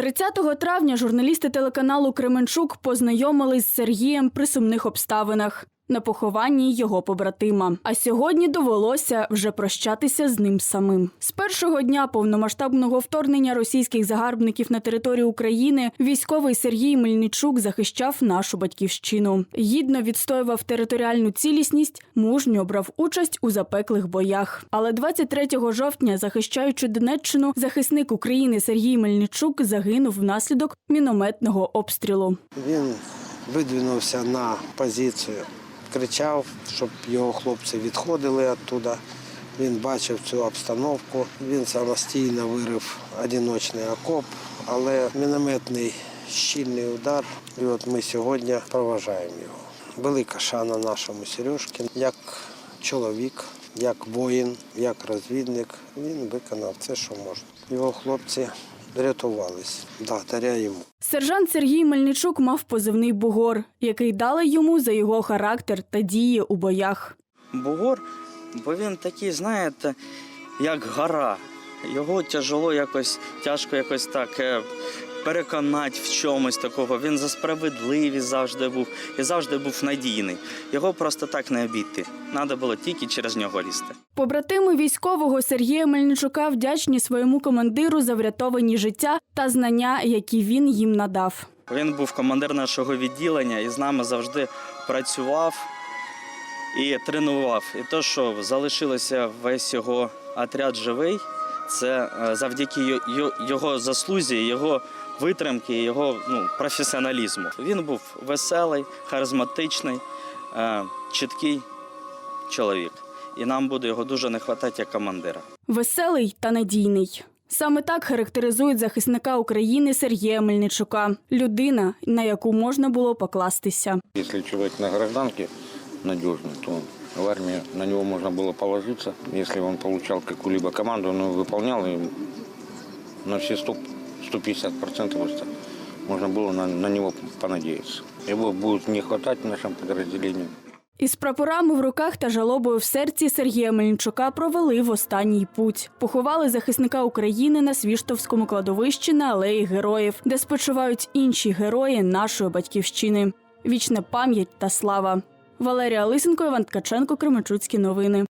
30 травня журналісти телеканалу Кременчук познайомились з Сергієм при сумних обставинах на похованні його побратима. А сьогодні довелося вже прощатися з ним самим. З першого дня повномасштабного вторгнення російських загарбників на територію України військовий Сергій Мельничук захищав нашу батьківщину. Гідно відстоював територіальну цілісність, мужньо брав участь у запеклих боях. Але 23 жовтня, захищаючи Донеччину, захисник України Сергій Мельничук загинув внаслідок мінометного обстрілу. Він видвинувся на позицію, кричав, щоб його хлопці відходили оттуда. Він бачив цю обстановку. Він самостійно вирив одиночний окоп, але мінометний щільний удар. І от ми сьогодні проважаємо його. Велика шана нашому Сережки. Як чоловік, як воїн, як розвідник. Він виконав все, що можна. Його хлопці рятувались благодаря йому. Сержант Сергій Мельничук мав позивний бугор, який дали йому за його характер та дії у боях. Бугор, бо він такий, знаєте, як гора. Його тяжело якось, тяжко якось так е, переконати в чомусь такого. Він за справедливість завжди був і завжди був надійний. Його просто так не обійти. Треба було тільки через нього лізти. Побратими військового Сергія Мельничука вдячні своєму командиру за врятовані життя та знання, які він їм надав. Він був командир нашого відділення і з нами завжди працював і тренував. І те, що залишилося весь його отряд живий, це е, завдяки йо- йо- його заслузі, його витримки, його ну, професіоналізму. Він був веселий, харизматичний, е, чіткий чоловік. І нам буде його дуже не вистачати як командира. Веселий та надійний. Саме так характеризують захисника України Сергія Мельничука людина, на яку можна було покластися. Если человек на гражданке надежный, то в армии на него можно было положиться. Если он получал какую-либо команду, он ее выполнял, и на все 100, 150% просто можно было на, на него понадеяться. Его будет не хватать в нашем. Із прапорами в руках та жалобою в серці Сергія Мельничука провели в останній путь. Поховали захисника України на Свіштовському кладовищі на алеї героїв, де спочивають інші герої нашої батьківщини. Вічна пам'ять та слава. Валерія Лисенко, Іван Ткаченко, Кременчуцькі новини.